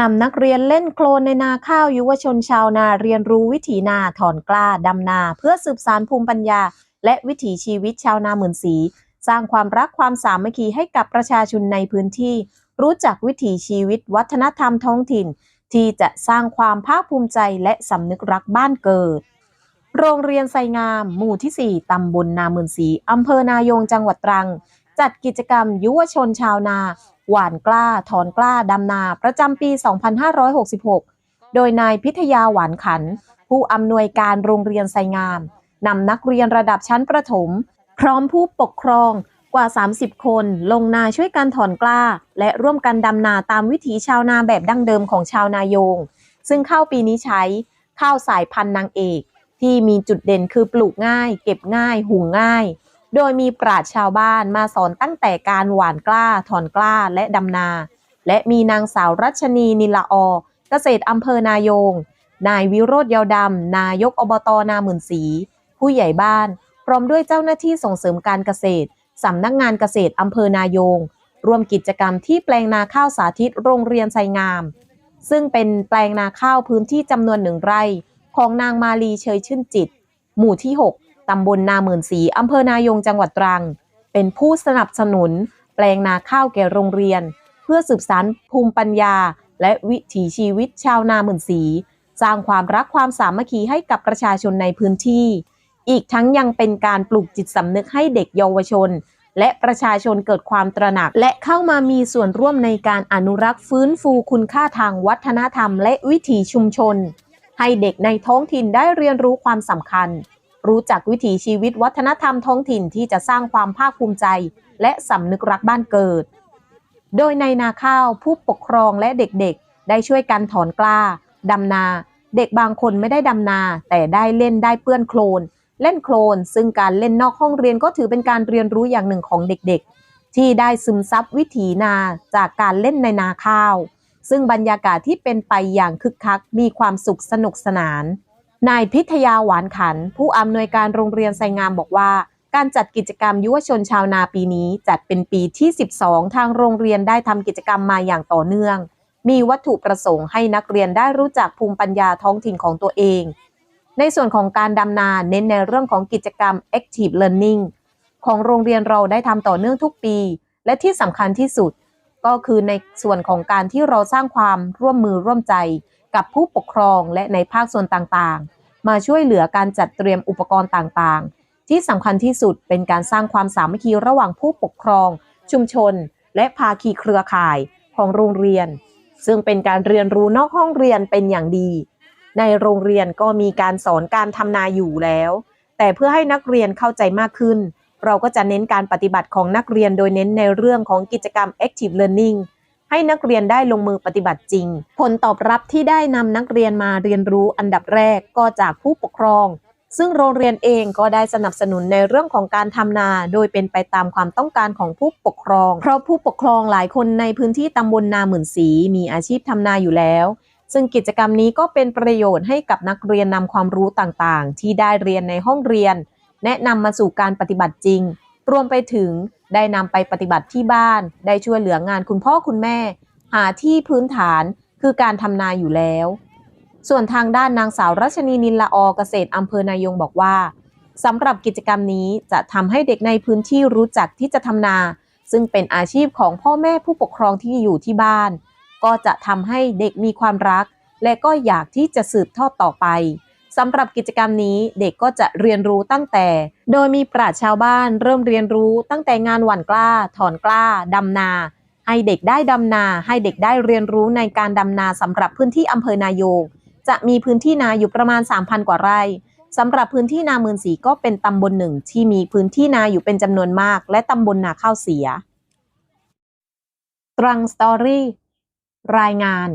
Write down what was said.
นำนักเรียนเล่นโคลนในนาข้าวยุวชนชาวนาเรียนรู้วิถีนาถอนกล้าดำนา เพื่อสืบสานภูมิปัญญา และวิถีชีวิตชาวนาหมื่นสี สร้างความรักความสามัคคีให้กับประชาชนในพื้นที่ รู้จักวิถีชีวิตวัฒนธรรมท้องถิ่น ที่จะสร้างความภาคภูมิใจและสำนึกรักบ้านเกิด โรงเรียนไซงาม หมู่ที่ 4 ตำบลนาหมื่นสีอำเภอนายงจังหวัดตรัง จัดกิจกรรมยุวชนชาวนา หว่านกล้าถอนกล้าดำนาประจำปี 2566 โดยนายพิทยาหวานขัน ผู้อำนวยการโรงเรียนไซงามนำนักเรียนระดับชั้นประถม พร้อมผู้ปกครองกว่า 30 คน ลงนาช่วยกันถอนกล้า และร่วมกันดำนาตามวิถีชาวนาแบบดั้งเดิมของชาวนายง ซึ่งข้าวปีนี้ใช้ข้าวสายพันธุ์นางเอก ที่มีจุดเด่นคือปลูกง่าย เก็บง่าย หุงง่าย โดยมีปราชชาวบ้านมาสอนตั้งแต่การหว่านกล้า ถอนกล้าและดำนา และมีนางสาวรัชนีนิลาออเกษตรอำเภอนายง นายวิโรธยาวดำ นายกอบตนาหมื่นสี ผู้ใหญ่บ้าน พร้อมด้วยเจ้าหน้าที่ส่งเสริมการเกษตรสำนักงานเกษตรอำเภอนายง ร่วมกิจกรรมที่แปลงนาข้าวสาธิตโรงเรียนไซงาม ซึ่งเป็นแปลงนาข้าวพื้นที่จำนวนหนึ่งไร่ ของนางมาลีเชยชื่นจิต หมู่ที่ 6 ตำบลนาหมื่นสีอำเภอนายงจังหวัดตรัง เป็นผู้สนับสนุน แปลงนาข้าวแก่โรงเรียน เพื่อสืบสานภูมิปัญญา และวิถีชีวิตชาวนาหมื่นสี สร้างความรักความสามัคคีให้กับประชาชนในพื้นที่ อีกทั้งยังเป็นการปลูกจิตสำนึกให้เด็กเยาวชน และประชาชนเกิดความตระหนัก และเข้ามามีส่วนร่วมในการอนุรักษ์ฟื้นฟูคุณค่าทางวัฒนธรรม และวิถีชุมชน ให้เด็กในท้องถิ่นได้เรียนรู้ความสำคัญ รู้จักวิถีชีวิตวัฒนธรรมท้องถิ่นที่จะสร้างความภาคภูมิใจ และสำนึกรักบ้านเกิด โดยในนาข้าวผู้ปกครองและเด็กๆ ได้ช่วยกันถอนกล้าดำนา เด็กบางคนไม่ได้ดำนา แต่ได้เล่นได้เปื้อนโคลน เล่นโคลน ซึ่งการเล่นนอกห้องเรียนก็ถือเป็นการเรียนรู้อย่างหนึ่งของเด็กๆ ที่ได้ซึมซับวิถีนาจากการเล่นในนาข้าว ซึ่งบรรยากาศที่เป็นไปอย่างคึกคักมีความสุขสนุกสนาน นายพิทยาหวานขัน ผู้อำนวยการโรงเรียนไซงามบอกว่า การจัดกิจกรรมยุวชนชาวนาปีนี้ จัดเป็นปีที่ 12 ทางโรงเรียนได้ทำกิจกรรมมาอย่างต่อเนื่อง มีวัตถุประสงค์ให้นักเรียนได้รู้จักภูมิปัญญาท้องถิ่นของตัวเอง ในส่วนของการดำนาเน้นในเรื่องของกิจกรรม active learning ของโรงเรียนเราได้ทำต่อเนื่องทุกปี และที่สำคัญที่สุด ก็คือในส่วนของการที่เราสร้างความร่วมมือร่วมใจ กับผู้ปกครองและในภาคส่วนต่างๆ มาช่วยเหลือการจัดเตรียมอุปกรณ์ต่างๆ ที่สำคัญที่สุดเป็นการสร้างความสามัคคีระหว่างผู้ปกครอง ชุมชน และภาคีเครือข่ายของโรงเรียน ซึ่งเป็นการเรียนรู้นอกห้องเรียนเป็นอย่างดี ในโรงเรียนก็มีการสอนการทำนาอยู่แล้ว แต่เพื่อให้นักเรียนเข้าใจมากขึ้น เราก็จะเน้นการปฏิบัติของนักเรียนโดยเน้นในเรื่องของกิจกรรม active learning ให้นักเรียนได้ลงมือปฏิบัติจริง ผลตอบรับที่ได้นำนักเรียนมาเรียนรู้อันดับแรกก็จากผู้ปกครอง ซึ่งโรงเรียนเองก็ได้สนับสนุนในเรื่องของการทำนา โดยเป็นไปตามความต้องการของผู้ปกครอง เพราะผู้ปกครองหลายคนในพื้นที่ตำบลนาหมื่นสีมีอาชีพทำนาอยู่แล้วซึ่งกิจกรรมนี้ก็เป็นประโยชน์ให้กับนักเรียนนำความรู้ต่างๆ ที่ได้เรียนในห้องเรียน แนะนำมาสู่การปฏิบัติจริง รวมไปถึงได้นำไปปฏิบัติที่บ้าน ได้ช่วยเหลืองานคุณพ่อคุณแม่ หาที่พื้นฐานคือการทำนาอยู่แล้ว ส่วนทางด้านนางสาวรัชนีนินละอเกษตรอำเภอนายงบอกว่าสำหรับกิจกรรมนี้จะทำให้เด็กในพื้นที่รู้จักที่จะทำนา ซึ่งเป็นอาชีพของพ่อแม่ผู้ปกครองที่อยู่ที่บ้าน ก็จะทำให้เด็กมีความรัก และก็อยากที่จะสืบทอดต่อไป สำหรับกิจกรรมนี้เด็กก็จะเรียนรู้ตั้งแต่ โดยมีปราชญ์ชาวบ้านเริ่มเรียนรู้ตั้งแต่งานหว่านกล้า ถอนกล้าดำนา ให้เด็กได้ดำนา ให้เด็กได้เรียนรู้ในการดำนาสำหรับพื้นที่อำเภอนายง จะมีพื้นที่นาอยู่ประมาณ 3,000 กว่าไร่สำหรับพื้นที่นาเมือนสีก็เป็นตำบลหนึ่งที่มีพื้นที่นาอยู่เป็นจำนวนมาก และตำบลนาข้าวเสียตรังสตอรี่รายงาน